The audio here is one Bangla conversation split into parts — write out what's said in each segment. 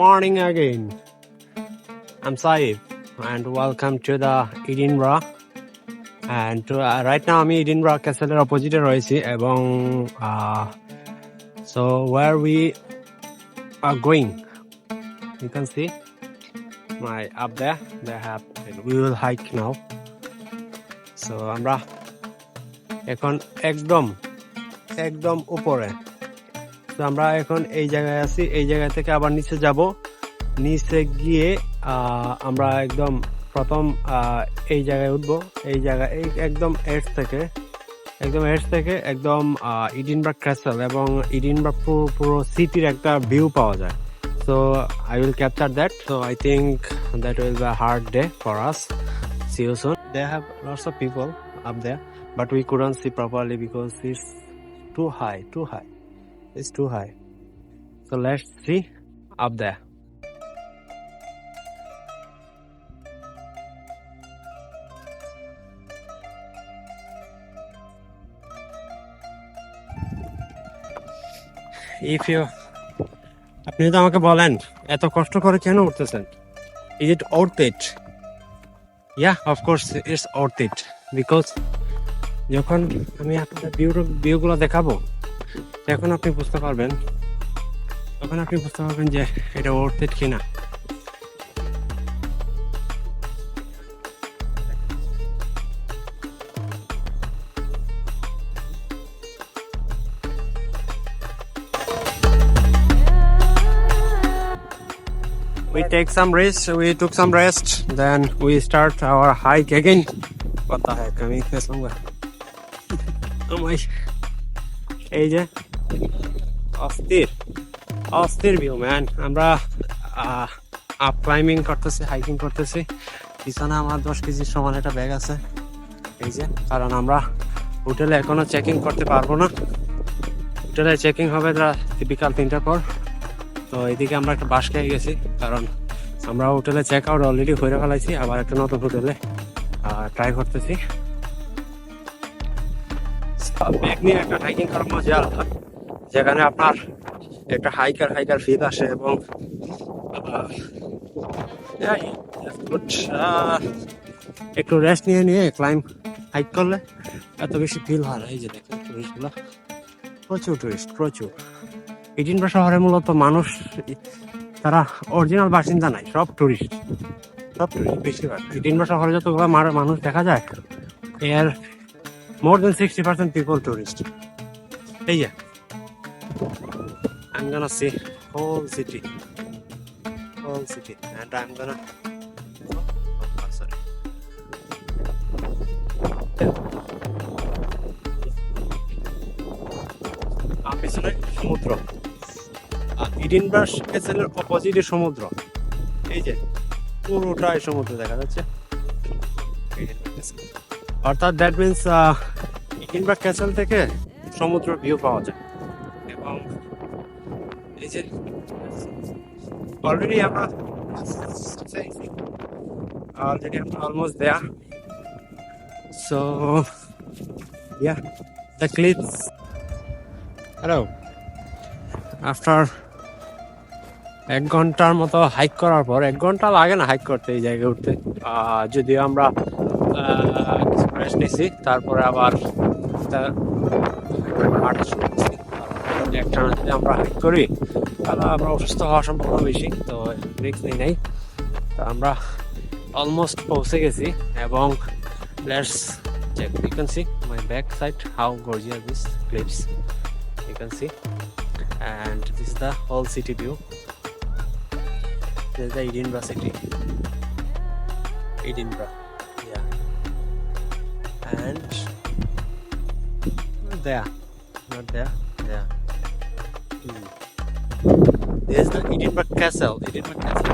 morning again. I'm Saib and welcome to the Edinburgh. And uh, right now আমি এর opposite এ রয়েছি এবং uh, so where we are going you can see my up there they have we will hike now so আমরা এখন একদম একদম উপরে তো আমরা এখন এই জায়গায় আছি। এই জায়গা থেকে আবার নিচে যাব। নিচে গিয়ে আমরা একদম প্রথম এই জায়গায় উঠবো। এই জায়গায় এই একদম এডস থেকে একদম এডস থেকে একদম ইডিনবার্গ ক্যাসেল এবং ইডিনবার্গ পুরো পুরো সিটির একটা ভিউ পাওয়া যায়। So I will capture that so I think that will be hard day for us see you soon. They have lots of people up there, but we couldn't see properly because it's too high too high. is too high. So let's see up there. If you, আপনি তো আমাকে বলেন, এত কষ্ট করে কেন উঠতেছেন ইজ ইট অর্থ ইট ইয়া অফকোর্স ইটস অর্থ ইট বিকজ যখন আমি আপনার ভিউগুলো দেখাবো তখন আপনি বুঝতে পারবেন তখন আপনি বুঝতে পারবেন যে এটা worth it কিনা We take some rest, we took some rest, then we start our hike again. What the heck? আমি ফেসলাম গা Oh my. এই যে, অস্থির অস্থির ভিউ ম্যান আমরা আপ ক্লাইম্বিং করতেছি হাইকিং করতেছি। পিছনে আমার দশ কেজির সমান একটা ব্যাগ আছে। এই যে, কারণ আমরা হোটেলে এখনও চেকিং করতে পারব না। হোটেলে চেকিং হবে বিকাল তিনটার পর। তো এদিকে আমরা একটা বাস খেয়ে গেছি, কারণ আমরা হোটেলে চেক আউট অলরেডি হয়ে ফেলাইছি, আবার একটা নতুন হোটেলে ট্রাই করতেছি। নিয়ে একটা হাইকিং করার মজা আলাদা। যেখানে আপনার একটা হাইকার হাইকার ফিল আসে এবং একটু রেস্ট নিয়ে নিয়ে ক্লাইম হাইক করলে এত বেশি ফিল হয় এই যে দেখেন টুরিস্টগুলো প্রচুর টুরিস্ট প্রচুর। এডিনবরা শহরে মূলত মানুষ, তারা অরিজিনাল বাসিন্দা নাই, সব টুরিস্ট সব টুরিস্ট বেশিরভাগ। এডিনবরা শহরে যতগুলো মানুষ দেখা যায়, এর then sixty percent people tourist এই যে I'm gonna see whole city. Whole city. And I'm gonna oh, oh, sorry. আর পেছনে সমুদ্র। আর ইডিনবার্গ ক্যাসেলের অপোজিটে সমুদ্র। এই যে পুরোটাই সমুদ্র দেখা যাচ্ছে। অর্থাৎ দ্যাট মিনস ইডিনবার্গ ক্যাসেল থেকে সমুদ্র ভিউ পাওয়া যায়। এবং এই যে অলরেডি আমরা অলরেডি আমরা অলমোস্ট দেয়া so yeah the cliffs hello after এক ঘণ্টার মতো হাইক করার পর, এক ঘণ্টা লাগে না হাইক করতে এই জায়গায় উঠতে। যদিও আমরা রেস্ট নিছি তারপরে আবার একটানা যদি আমরা হাইক করি, তাহলে আমরা অসুস্থ হওয়ার সম্ভাবনা বেশি, তো রিস্ক নেই নাই। তো আমরা অলমোস্ট পৌঁছে গেছি এবং let's check you can see my back side how gorgeous this cliffs and this is the whole city view. This is the edinburgh city. Edinburgh. yeah and not there. Not there. There. Hmm. this is the edinburgh castle edinburgh castle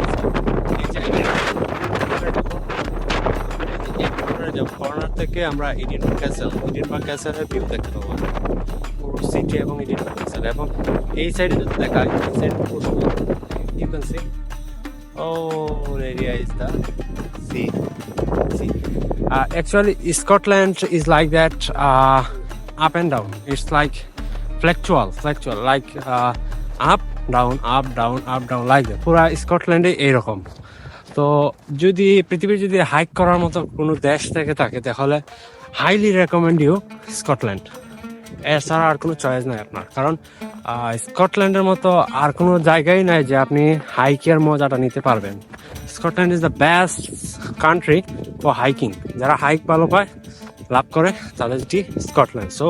corner থেকে আমরা এডিনবার্গ ক্যাসেল এডিনবার্গ ক্যাসেলের ভিউ দেখতে পাবো পুরো সিটি এবং এডিনবার্গ ক্যাসেল এবং এই সাইডে যদি দেখা হয় you can see whole area is the sea. sea. Uh, actually, Scotland is like that uh, up and down. It's like fluctual, fluctual, like uh, up down up down up down like পুরা স্কটল্যান্ডে এইরকম তো যদি পৃথিবীর যদি হাইক করার মতো কোনো দেশ থেকে থাকে তাহলে হাইলি রেকমেন্ড ইউ স্কটল্যান্ড এছাড়া আর কোনো চয়েস নাই আপনার। কারণ স্কটল্যান্ডের মতো আর কোনো জায়গায় নাই যে আপনি হাইকের মজাটা নিতে পারবেন। Scotland is the best country for hiking যারা হাইক ভালো পায়, লাভ করে, তাদের এটি Scotland. So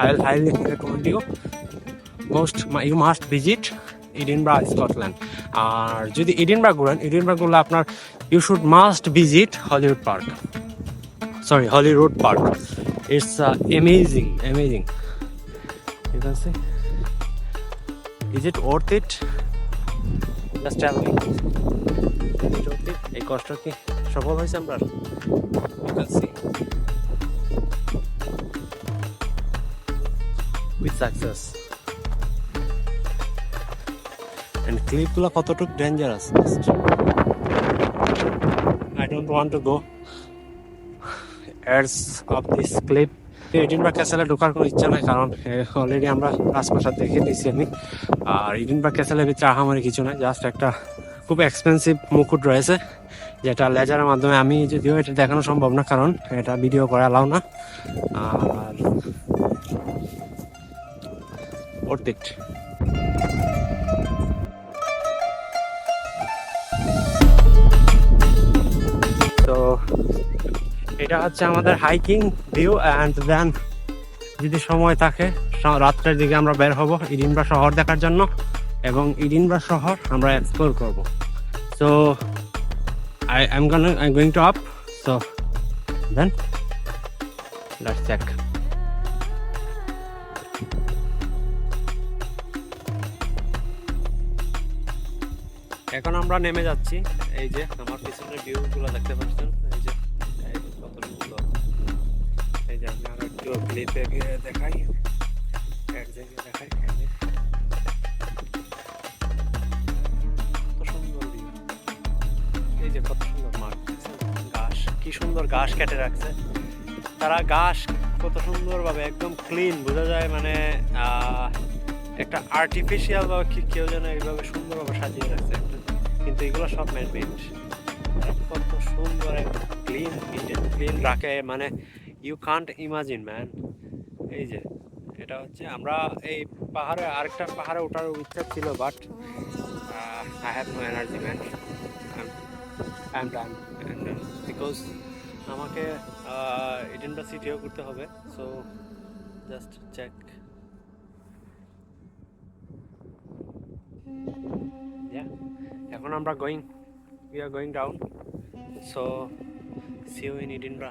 I will highly recommend you most you must visit Edinburgh Scotland আর যদি ইডিনব্রা ঘুরেন ইডিনব্রা ঘুরলে আপনার you should must visit Holyrood park sorry Holyrood Park. It's uh, amazing, amazing. You can see. Is it worth it? Just tell me. Is it worth it? এই কষ্ট কি সফল হয়েছে আমরা You can see. With success. And ক্লিপগুলো কতটুকু dangerous I don't want to go edges of this cliff Edinburgh ক্যাসেলে ঢোকার কোনো ইচ্ছা নাই, কারণ অলরেডি আমরা রাজপ্রাসাদ দেখে নিয়েছি। আমি আর ইডিনবার্গ ক্যাসেলের ভিতরে আহামারি কিছু নাই জাস্ট একটা খুব এক্সপেন্সিভ মুকুট রয়েছে, যেটা লেজারের মাধ্যমে আমি যদিও এটা দেখানো সম্ভব না, কারণ এটা ভিডিও করা অ্যালাউ না। আর তো এটা হচ্ছে আমাদের হাইকিং ভিউ অ্যান্ড দেন যদি সময় থাকে রাত্রের দিকে আমরা বের হব ইডিনব্রা শহর দেখার জন্য এবং ইডিনব্রা শহর আমরা এক্সপ্লোর করব। So I am I going to up so then let's check এখন আমরা নেমে যাচ্ছি, এই যে আমার পিছনের ভিউ গুলো দেখতে পাচ্ছেন। একটু ক্লিপে দেখাই। এক জায়গায় দেখাই। কত সুন্দর এই যে কত সুন্দর মাঠ। ঘাস, কি সুন্দর ঘাস কেটে রাখছে। তারা ঘাস কত সুন্দরভাবে একদম ক্লিন বোঝা যায় মানে একটা আর্টিফিশিয়াল বা কেউ যেন এইভাবে সুন্দরভাবে সাজিয়ে রাখছে। কিন্তু এগুলো সব ম্যানমেড কত সুন্দর ক্লিন ক্লিন রাখে মানে ইউ কান্ট ইমাজিন ম্যান এই যে, এটা হচ্ছে আমরা এই পাহাড়ে, আরেকটা পাহাড়ে ওঠার ইচ্ছা ছিল but I have no energy man I am done because আমাকে ইডেনবা সিটিও করতে হবে সো জাস্ট চেক এখন আমরা going we are going down so see you in Edinburgh